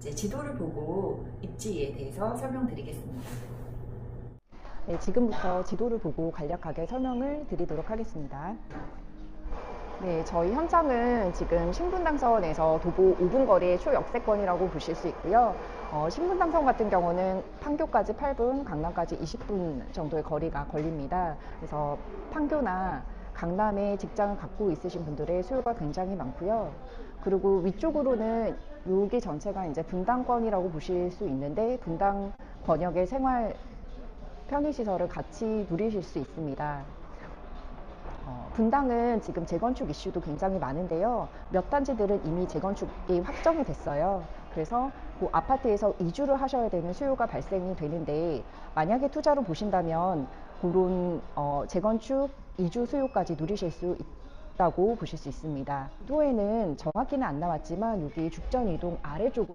이제 지도를 보고 입지에 대해서 설명드리겠습니다. 네, 지금부터 지도를 보고 간략하게 설명을 드리도록 하겠습니다. 네, 저희 현장은 지금 신분당선에서 도보 5분 거리의 초역세권이라고 보실 수 있고요. 어, 신분당선 같은 경우는 판교까지 8분, 강남까지 20분 정도의 거리가 걸립니다. 그래서 판교나 강남에 직장을 갖고 있으신 분들의 수요가 굉장히 많고요. 그리고 위쪽으로는 여기 전체가 이제 분당권이라고 보실 수 있는데 분당 번역의 생활 편의시설을 같이 누리실 수 있습니다. 어, 분당은 지금 재건축 이슈도 굉장히 많은데요. 몇 단지들은 이미 재건축이 확정이 됐어요. 그래서 그 아파트에서 이주를 하셔야 되는 수요가 발생이 되는데 만약에 투자로 보신다면 그런 어, 재건축 이주 수요까지 누리실 수 있다고 보실 수 있습니다. 도에는 정확히는 안 나왔지만 여기 죽전 이동 아래쪽으로